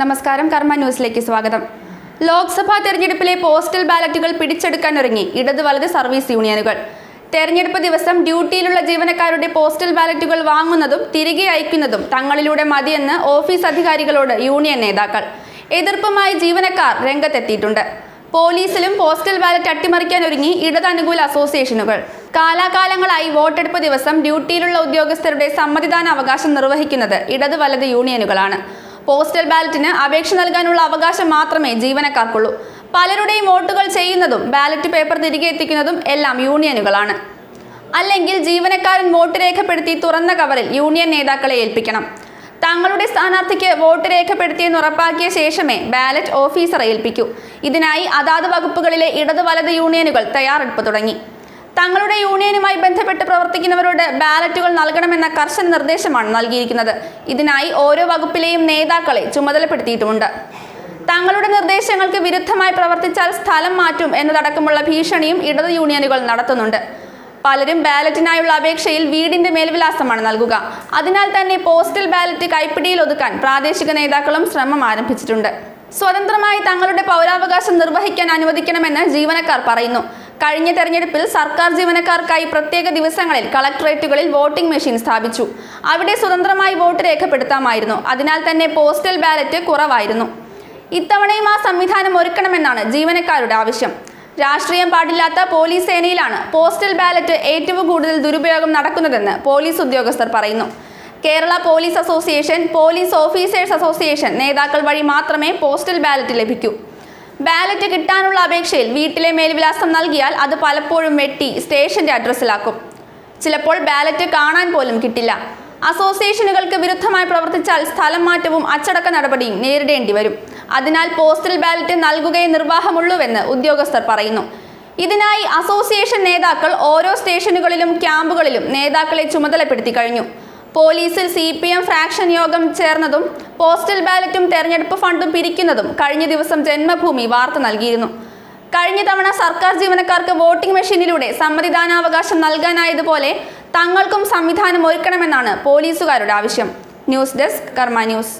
നമസ്കാരം കർമ്മ ന്യൂസിലേക്ക് സ്വാഗതം. ലോക്സഭാ തെരഞ്ഞെടുപ്പിലെ പോസ്റ്റൽ ബാലറ്റുകൾ പിടിച്ചെടുക്കാനൊരുങ്ങി ഇടത് വലത് സർവീസ് യൂണിയനുകൾ. തെരഞ്ഞെടുപ്പ് ദിവസം ഡ്യൂട്ടിയിലുള്ള ജീവനക്കാരുടെ പോസ്റ്റൽ ബാലറ്റുകൾ വാങ്ങുന്നതും തിരികെ അയക്കുന്നതും തങ്ങളിലൂടെ മതിയെന്ന് ഓഫീസ് അധികാരികളോട് യൂണിയൻ നേതാക്കൾ. എതിർപ്പുമായി ജീവനക്കാർ രംഗത്തെത്തിയിട്ടുണ്ട്. പോലീസിലും പോസ്റ്റൽ ബാലറ്റ് അട്ടിമറിക്കാൻ ഒരുങ്ങി ഇടതനുകൂല അസോസിയേഷനുകൾ. കാലാകാലങ്ങളായി വോട്ടെടുപ്പ് ദിവസം ഡ്യൂട്ടിയിലുള്ള ഉദ്യോഗസ്ഥരുടെ സമ്മതിദാന അവകാശം നിർവഹിക്കുന്നത് ഇടത് വലത് യൂണിയനുകളാണ്. പോസ്റ്റൽ ബാലറ്റിന് അപേക്ഷ നൽകാനുള്ള അവകാശം മാത്രമേ ജീവനക്കാർക്കുള്ളൂ. പലരുടെയും വോട്ടുകൾ ചെയ്യുന്നതും ബാലറ്റ് പേപ്പർ തിരികെ എത്തിക്കുന്നതും എല്ലാം യൂണിയനുകളാണ്. അല്ലെങ്കിൽ ജീവനക്കാരൻ വോട്ട് രേഖപ്പെടുത്തി തുറന്ന കവറിൽ യൂണിയൻ നേതാക്കളെ ഏൽപ്പിക്കണം. തങ്ങളുടെ സ്ഥാനാർത്ഥിക്ക് വോട്ട് രേഖപ്പെടുത്തിയെന്ന് ഉറപ്പാക്കിയ ശേഷമേ ബാലറ്റ് ഓഫീസറെ ഏൽപ്പിക്കൂ. ഇതിനായി അതാത് വകുപ്പുകളിലെ ഇടത് വലത് യൂണിയനുകൾ തയ്യാറെടുപ്പ് തുടങ്ങി. തങ്ങളുടെ യൂണിയനുമായി ബന്ധപ്പെട്ട് പ്രവർത്തിക്കുന്നവരോട് ബാലറ്റുകൾ നൽകണമെന്ന കർശന നിർദ്ദേശമാണ് നൽകിയിരിക്കുന്നത്. ഇതിനായി ഓരോ വകുപ്പിലെയും നേതാക്കളെ ചുമതലപ്പെടുത്തിയിട്ടുമുണ്ട്. തങ്ങളുടെ നിർദ്ദേശങ്ങൾക്ക് വിരുദ്ധമായി പ്രവർത്തിച്ചാൽ സ്ഥലം മാറ്റും എന്നതടക്കമുള്ള ഭീഷണിയും ഇടത് യൂണിയനുകൾ നടത്തുന്നുണ്ട്. പലരും ബാലറ്റിനായുള്ള അപേക്ഷയിൽ വീടിന്റെ മേൽവിലാസമാണ് നൽകുക. അതിനാൽ തന്നെ പോസ്റ്റൽ ബാലറ്റ് കൈപ്പിടിയിൽ ഒതുക്കാൻ പ്രാദേശിക നേതാക്കളും ശ്രമം ആരംഭിച്ചിട്ടുണ്ട്. സ്വതന്ത്രമായി തങ്ങളുടെ പൗരാവകാശം നിർവഹിക്കാൻ അനുവദിക്കണമെന്ന് ജീവനക്കാർ പറയുന്നു. കഴിഞ്ഞ തെരഞ്ഞെടുപ്പിൽ സർക്കാർ ജീവനക്കാർക്കായി പ്രത്യേക ദിവസങ്ങളിൽ കളക്ടറേറ്റുകളിൽ വോട്ടിംഗ് മെഷീൻ സ്ഥാപിച്ചു. അവിടെ സ്വതന്ത്രമായി വോട്ട് രേഖപ്പെടുത്താമായിരുന്നു. അതിനാൽ തന്നെ പോസ്റ്റൽ ബാലറ്റ് കുറവായിരുന്നു. ഇത്തവണയും ആ സംവിധാനം ഒരുക്കണമെന്നാണ് ജീവനക്കാരുടെ ആവശ്യം. രാഷ്ട്രീയം പാടില്ലാത്ത പോലീസ് സേനയിലാണ് പോസ്റ്റൽ ബാലറ്റ് ഏറ്റവും കൂടുതൽ ദുരുപയോഗം നടക്കുന്നതെന്ന് പോലീസ് ഉദ്യോഗസ്ഥർ പറയുന്നു. Kerala police association police officers association നേതാക്കൾ വഴി മാത്രമേ പോസ്റ്റൽ ബാലറ്റ് ലഭിക്കൂ. ബാലറ്റ് കിട്ടാനുള്ള അപേക്ഷയിൽ വീട്ടിലെ മേൽവിലാസം നൽകിയാൽ അത് പലപ്പോഴും വെട്ടി സ്റ്റേഷന്റെ അഡ്രസ്സിലാക്കും. ചിലപ്പോൾ ബാലറ്റ് കാണാൻ പോലും കിട്ടില്ല. അസോസിയേഷനുകൾക്ക് വിരുദ്ധമായി പ്രവർത്തിച്ചാൽ സ്ഥലം മാറ്റവും അച്ചടക്ക നടപടിയും നേരിടേണ്ടി വരും. അതിനാൽ പോസ്റ്റൽ ബാലറ്റ് നൽകുകയേ നിർവാഹമുള്ളൂവെന്ന് ഉദ്യോഗസ്ഥർ പറയുന്നു. ഇതിനായി അസോസിയേഷൻ നേതാക്കൾ ഓരോ സ്റ്റേഷനുകളിലും ക്യാമ്പുകളിലും നേതാക്കളെ ചുമതലപ്പെടുത്തി കഴിഞ്ഞു. പോലീസിൽ സി ഫ്രാക്ഷൻ യോഗം ചേർന്നതും പോസ്റ്റൽ ബാലറ്റും തെരഞ്ഞെടുപ്പ് ഫണ്ടും പിരിക്കുന്നതും കഴിഞ്ഞ ദിവസം ജന്മഭൂമി വാർത്ത നൽകിയിരുന്നു. കഴിഞ്ഞ തവണ സർക്കാർ ജീവനക്കാർക്ക് വോട്ടിംഗ് മെഷീനിലൂടെ സമ്മതിദാനാവകാശം നൽകാനായതുപോലെ തങ്ങൾക്കും സംവിധാനം ഒരുക്കണമെന്നാണ് പോലീസുകാരുടെ ആവശ്യം. News desk Karma news.